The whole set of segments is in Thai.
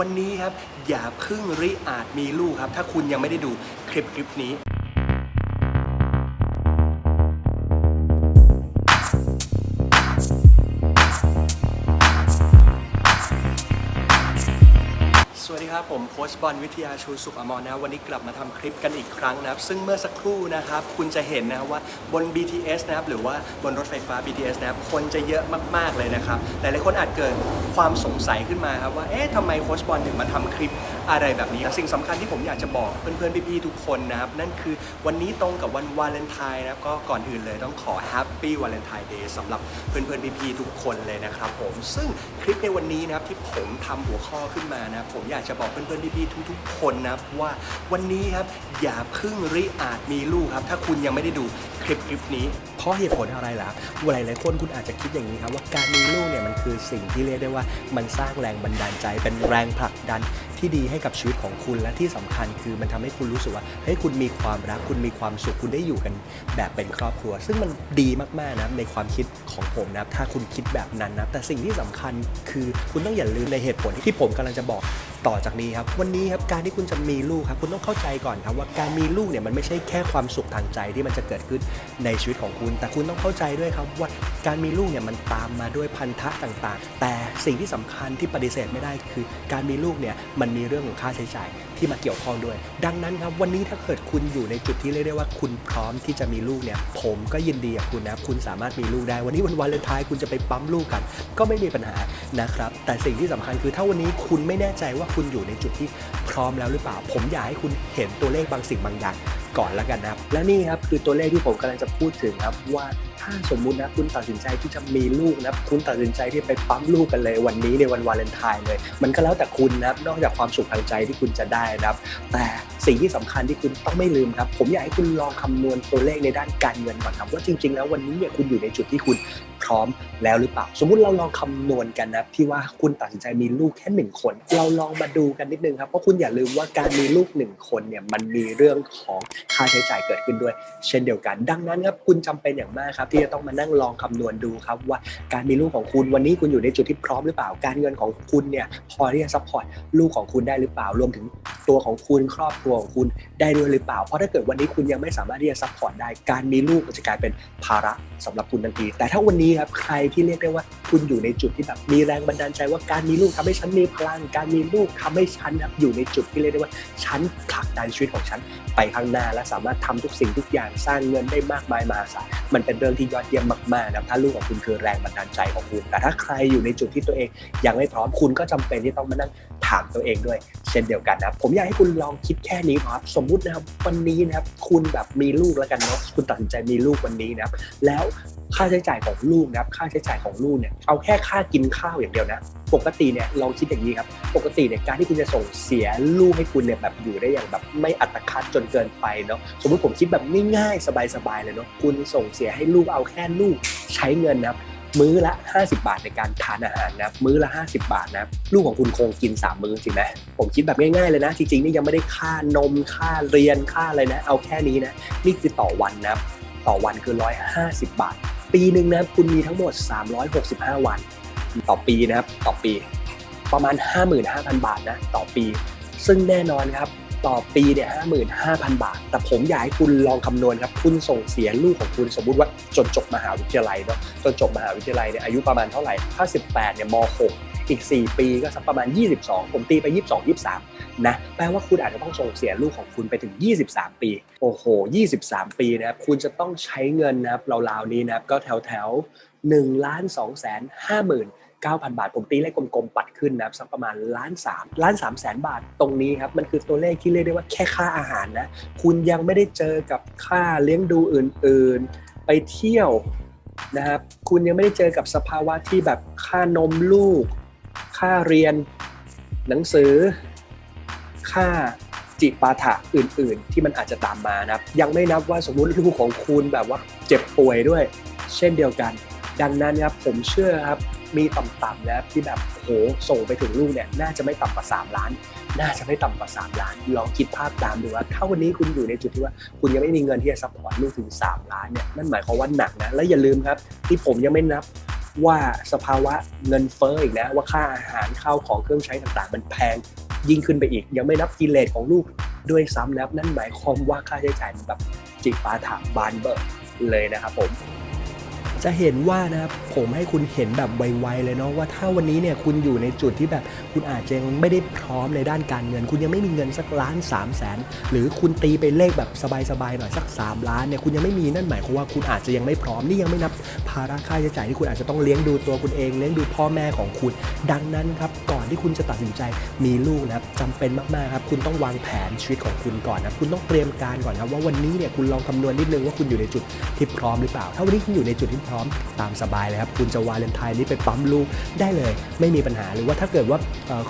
วันนี้ครับอย่าเพึ่งริอาจมีลูกครับ ถ้าคุณยังไม่ได้ดูคลิปคลิปนี้ ครับผมโค้ชบอลวิทยาชูสุขอมรนะวันนี้กลับมาทำคลิปกันอีกครั้งนะครับ ซึ่งเมื่อสักครู่นะครับ คุณจะเห็นนะว่าบน BTS นะครับ หรือว่าบนรถไฟฟ้า BTS นะครับ คนจะเยอะมากๆเลยนะครับ หลายๆคนอาจเกิดความสงสัยขึ้นมาครับว่าเอ๊ะทำไมโค้ชบอลถึงมาทำคลิป อะไรแบบนี้สิ่งสำคัญที่ผมอยากจะบอกเพื่อนๆพี่ๆทุกคนนะครับนั่นคือวันนี้ตรงกับวันวาเลนไทน์นะครับก็ก่อนอื่นเลยต้องขอแฮปปี้วาเลนไทน์เดย์สำหรับเพื่อนๆพี่ๆทุกคนเลยนะครับผมซึ่งคลิปในวันนี้นะครับที่ผมทำหัวข้อขึ้นมานะผมอยากจะบอกเพื่อนๆพี่ๆทุก ๆ คนนะครับว่าวันนี้ครับอย่าพึ่งริอาจมีลูกครับ ถ้าคุณยังไม่ได้ดูคลิปคลิปนี้ เพราะเหตุผลอะไรล่ะหลายหลายๆคนคุณอาจจะคิดอย่างนี้ครับว่าการมีลูกเนี่ยมันคือสิ่งที่เรียกได้ว่ามันสร้างแรงบันดาลใจเป็นแรงผลักดัน ที่ดีให้กับชีวิตของคุณและที่สำคัญคือมันทำให้คุณรู้สึกว่าเฮ้ยคุณมีความรักคุณมีความสุขคุณได้อยู่กันแบบเป็นครอบครัว ซึ่งมันดีมากๆนะในความคิดของผมนะถ้าคุณคิดแบบนั้นนะแต่สิ่งที่สำคัญคือคุณต้องอย่าลืมในเหตุผลที่ผมกำลังจะบอกต่อจากนี้ครับ วันนี้ครับการที่คุณจะมีลูกครับคุณต้องเข้าใจก่อนครับว่าการมีลูกเนี่ยมันไม่ใช่แค่ความสุขทางใจที่มันจะเกิดขึ้นในชีวิตของคุณ แต่คุณต้องเข้าใจด้วยครับว่าการมีลูกเนี่ยมันตามมาด้วยพันธะต่างๆ แต่สิ่งที่สำคัญที่ปฏิเสธไม่ได้คือ การมีลูกเนี่ยมันมีเรื่องของค่าใช้จ่ายที่มาเกี่ยวข้องด้วย ดังนั้นครับวันนี้ถ้าเกิดคุณอยู่ในจุดที่เรียกได้ว่าคุณพร้อมที่จะมีลูกเนี่ยผมก็ยินดีกับคุณนะครับคุณสามารถมีลูกได้ วันนี้วันวาเลนไทน์คุณจะไปปั๊มลูกกัน ก็ไม่มีปัญหานะครับแต่สิ่งที่สำคัญคือถ้าวันนี้คุณไม่แน่ใจว่าคุณอยู่ในจุดที่พร้อมแล้วหรือเปล่า ผมอยากให้คุณเห็นตัวเลขบางสิ่งบางอย่างก่อนแล้วกันนะครับ และนี่ครับคือตัวเลขที่ผมกำลังจะพูดถึงครับว่า ถ้าสมมุตินะคุณตัดสินใจที่จะมีลูกนะคุณตัดสินใจที่ไปปั๊มลูกกันเลยวันนี้ในวันวาเลนไทน์เลย มันก็แล้วแต่คุณนะครับนอกจากความสุขทางใจที่คุณจะได้นะครับ แต่สิ่งที่สำคัญที่คุณต้องไม่ลืมครับ ผมอยากให้คุณลองคำนวณตัวเลขในด้านการเงินก่อนครับว่าจริง ๆ แล้ววันนี้เนี่ยคุณอยู่ในจุดที่คุณพร้อมแล้วหรือเปล่า สมมุติเราลองคำนวณกันนะที่ว่าคุณตัดสินใจมีลูกแค่หนึ่งคน เราลองมาดูกันนิดนึงครับเพราะคุณอย่าลืมว่าการมีลูกหนึ่งคนเนี่ยมันมีเรื่องของค่าใช้จ่ายเกิดขึ้นด้วย เช่นเดียวกัน ดังนั้นครับคุณจำเป็นอย่างมากครับที่จะต้องมานั่งลองคำนวณดูครับว่าการมีลูกของคุณวันนี้คุณอยู่ในจุดที่พร้อมหรือเปล่าการเงินของคุณเนี่ยพอที่จะซัพพอร์ตลูกของคุณได้หรือเปล่ารวมถึง ตัวของคุณครอบครัวของคุณได้ด้วยหรือเปล่า เพราะถ้าเกิดวันนี้คุณยังไม่สามารถที่จะซัพพอร์ตได้ การมีลูกมันจะกลายเป็นภาระสำหรับคุณทันที แต่ถ้าวันนี้ครับใครที่เรียกได้ว่าคุณอยู่ในจุดที่แบบมีแรงบันดาลใจว่าการมีลูกทำให้ฉันมีพลัง การมีลูกทำให้ฉันอยู่ในจุดที่เรียกได้ว่าฉันผลักดันชีวิตของฉันไปข้างหน้าและสามารถทำทุกสิ่งทุกอย่างสร้างเงินได้มากมายมหาศาลมันเป็นเรื่องที่ยอดเยี่ยมมากๆนะถ้าลูกของคุณคือแรงบันดาลใจของคุณแต่ถ้าใครอยู่ในจุดที่ตัวเองยังไม่พร้อมคุณก็จำเป็นที่ต้องมานั่งถามตัวเองด้วย เช่นเดียวกันนะครับผมอยากให้คุณลองคิดแค่นี้ครับ สมมุตินะครับวันนี้นะครับคุณแบบมีลูกแล้วกันเนาะคุณตัดสินใจมีลูกวันนี้นะครับ แล้วค่าใช้จ่ายของลูกนะครับ ค่าใช้จ่ายของลูกเนี่ยเอาแค่ค่ากินข้าวอย่างเดียวนะ ปกติเนี่ยลองคิดอย่างนี้ครับ ปกติเนี่ยการที่คุณจะส่งเสียลูกให้คุณเนี่ยแบบอยู่ได้อย่างแบบไม่อัตคัดจนเกินไปเนาะสมมติผมคิดแบบง่ายๆสบายๆเลยเนาะคุณส่งเสียให้ลูกเอาแค่ลูกใช้เงินนะครับ มื้อละ 50 บาทในการทานอาหารนะมื้อละ 50 บาทนะลูกของคุณคงกิน 3 มื้อจริงไหมผมคิดแบบง่ายๆเลยนะจริงๆนี่ยังไม่ได้ค่านมค่าเรียนค่าอะไรนะ เอาแค่นี้นะนี่คือต่อวันนะต่อวันคือ 150 บาท ปีหนึ่งนะคุณมีทั้งหมด 365 วัน ต่อปีนะครับต่อปี ประมาณ 55,000 บาทนะต่อปี ซึ่งแน่นอนครับ ต่อปีเนี่ย55,000บาท แต่ผมอยากให้คุณลองคำนวณครับ คุณส่งเสียลูกของคุณสมมุติว่าจนจบมหาวิทยาลัยเนาะจนจบมหาวิทยาลัยเนี่ยอายุประมาณเท่าไหร่ถ้า18เนี่ยม .6 อีก 4 ปีก็สักประมาณ 22 ผมตีไป 22 23 นะ แปลว่าคุณอาจจะต้องส่งเสียลูกของคุณไปถึง 23 ปี โอ้โห 23 ปีนะครับ คุณจะต้องใช้เงินนะครับราวๆนี้นะครับ ก็แถวแถวๆ1ล้าน2แสน5หมื่น 9,000 บาท ผมตีเลขกลมๆ ปัดขึ้นนะครับสักประมาณล้านสามล้านสามแสนบาทตรงนี้ครับมันคือตัวเลขที่เรียกได้ว่าแค่ค่าอาหารนะคุณยังไม่ได้เจอกับค่าเลี้ยงดูอื่นๆ ไปเที่ยวนะครับคุณยังไม่ได้เจอกับสภาวะที่แบบค่านมลูก ค่าเรียน หนังสือ ค่าจิปาถะอื่น ๆ ที่มันอาจจะตามมานะครับยังไม่นับว่าสมมุติลูกของคุณแบบว่าเจ็บป่วยด้วย เช่นเดียวกัน ดังนั้นครับผมเชื่อครับ มีต่ำๆนะครับที่แบบโหส่งไปถึงลูกเนี่ยน่าจะไม่ต่ำกว่า 3 ล้าน น่าจะไม่ต่ำกว่า 3 ล้าน ลองคิดภาพตามดูว่าถ้าวันนี้คุณอยู่ในจุดที่ว่าคุณยังไม่มีเงินที่จะซัพพอร์ตลูกถึง 3 ล้านเนี่ยนั่นหมายความว่าหนักนะและอย่าลืมครับ ที่ผมยังไม่นับว่าสภาวะเงินเฟ้ออีกนะว่าค่าอาหารข้าวของเครื่องใช้ต่างๆ มันแพงยิ่งขึ้นไปอีก ยังไม่นับกิเลสของลูกด้วยซ้ำนะนั่นหมายความว่าค่าใช้จ่ายมันแบบจิกปาถาบานเบอร์เลยนะครับผม จะเห็นว่านะครับผมให้คุณเห็นแบบไวๆเลยเนาะว่าถ้าวันนี้เนี่ยคุณอยู่ในจุดที่แบบคุณอาจจะยังไม่ได้พร้อมในด้านการเงิน คุณยังไม่มีเงินสักล้าน3 0 0แสนหรือคุณตีไปเลขแบบสบายๆหน่อยสัก 3 ล้านเนี่ยคุณยังไม่มีนั่นหมายความว่าคุณอาจจะยังไม่พร้อมนี่ยังไม่นับภาระค่าใช้จ่ายที่คุณอาจจะต้องเลี้ยงดูตัวคุณเองเลี้ยงดูพ่อแม่ของคุณ ดังนั้นครับก่อนที่คุณจะตัดสินใจมีลูกนะครับจำเป็นมากๆครับคุณต้องวางแผนชีวิตของคุณก่อนนะคุณต้องเตรียมการก่อนครับว่าวันนี้เนี่ยคุณลองคำนวณนิดนึงว่าคุณอยู่ในจุดที่พร้อมหรือเปล่า ถ้าวันนี้คุณอยู่ในจุดที่พร้อมตามสบายเลยครับคุณจะวาเลนไทน์นี้ไปปั๊มลูกได้เลย ไม่มีปัญหาหรือว่าถ้าเกิดว่า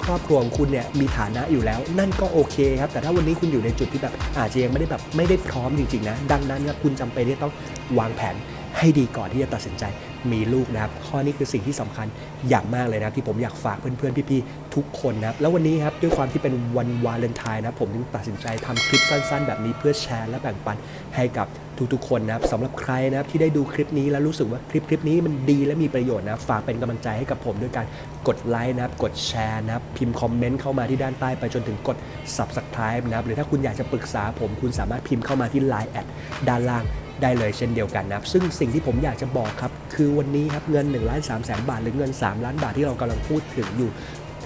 ครอบครัวของคุณเนี่ยมีฐานะอยู่แล้ว นั่นก็โอเคครับแต่ถ้าวันนี้คุณอยู่ในจุดที่แบบอาจจะยังไม่ได้แบบไม่ได้พร้อมจริงๆนะดังนั้นครับคุณจำเป็นที่ต้องวางแผนให้ดีก่อนที่จะตัดสินใจ มีลูกนะครับ ข้อนี้คือสิ่งที่สำคัญอย่างมากเลยนะที่ผมอยากฝากเพื่อนๆ พี่ๆ ทุกคนนะครับ แล้ววันนี้ครับด้วยความที่เป็นวันวาเลนไทน์นะผมจึงตัดสินใจทำคลิปสั้น ๆ แบบนี้เพื่อแชร์และแบ่งปันให้กับทุกๆ คนนะครับสำหรับใครนะครับที่ได้ดูคลิปนี้แล้วรู้สึกว่าคลิปคลิปนี้มันดีและมีประโยชน์นะฝากเป็นกำลังใจให้กับผมด้วยการกดไลค์นะครับกดแชร์นะครับพิมพ์คอมเมนต์เข้ามาที่ด้านใต้ไปจนถึงกด subscribe นะครับหรือถ้าคุณอยากจะปรึกษาผมคุณสามารถพิมพ์เข้ามาที่ Line แอดด้านล่าง ได้เลยเช่นเดียวกันนะครับ ซึ่งสิ่งที่ผมอยากจะบอกครับ คือวันนี้ครับเงิน1ล้าน3แสนบาท หรือเงิน 3 ล้านบาทที่เรากำลังพูดถึงอยู่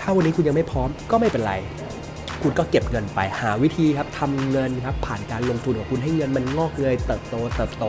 ถ้าวันนี้คุณยังไม่พร้อมก็ไม่เป็นไร คุณก็เก็บเงินไปหาวิธีครับทำเงินครับผ่านการลงทุนของคุณให้เงินมันงอกเงยเติบโตเติบโต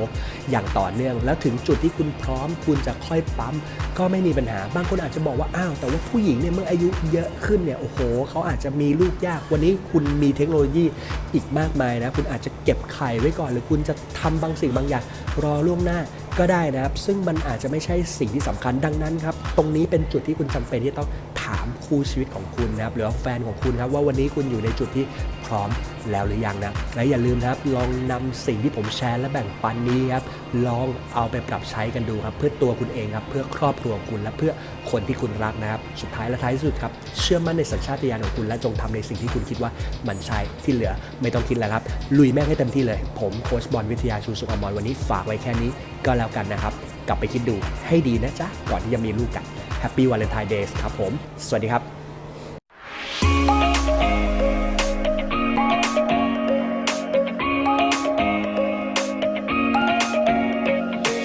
อย่างต่อเนื่อง แล้วถึงจุดที่คุณพร้อม คุณจะค่อยปั๊มก็ไม่มีปัญหาบางคนอาจจะบอกว่าอ้าวแต่ว่าผู้หญิงเนี่ยเมื่ออายุเยอะขึ้นเนี่ยโอ้โหเขาอาจจะมีลูกยากวันนี้คุณมีเทคโนโลยีอีกมากมายนะคุณอาจจะเก็บไข่ไว้ก่อน หรือคุณจะทำบางสิ่งบางอย่างรอล่วงหน้า ก็ได้นะครับ ซึ่งมันอาจจะไม่ใช่สิ่งที่สำคัญดังนั้นครับ ตรงนี้เป็นจุดที่คุณจำเป็นที่ต้องถามคู่ชีวิตของคุณนะครับหรือว่าแฟนของคุณครับว่าวันนี้คุณอยู่ในจุดที่พร้อม แล้วหรือยังนะและอย่าลืมนะครับลองนำสิ่งที่ผมแชร์และแบ่งปันนี้ครับลองเอาไปปรับใช้กันดูครับเพื่อตัวคุณเองครับเพื่อครอบครัวคุณและเพื่อคนที่คุณรักนะครับสุดท้ายและท้ายที่สุดครับเชื่อมั่นในสัญชาตญาณของคุณและจงทำในสิ่งที่คุณคิดว่ามันใช่ที่เหลือไม่ต้องคิดแล้วครับลุยแม่งให้เต็มที่เลย ผมโค้ชบอลวิทยาชูสุขอมรวันนี้ฝากไว้แค่นี้ก็แล้วกันนะครับ กลับไปคิดดูให้ดีนะจ๊ะก่อนที่จะมีลูกกัน Happy Valentine Days ครับผม สวัสดีครับ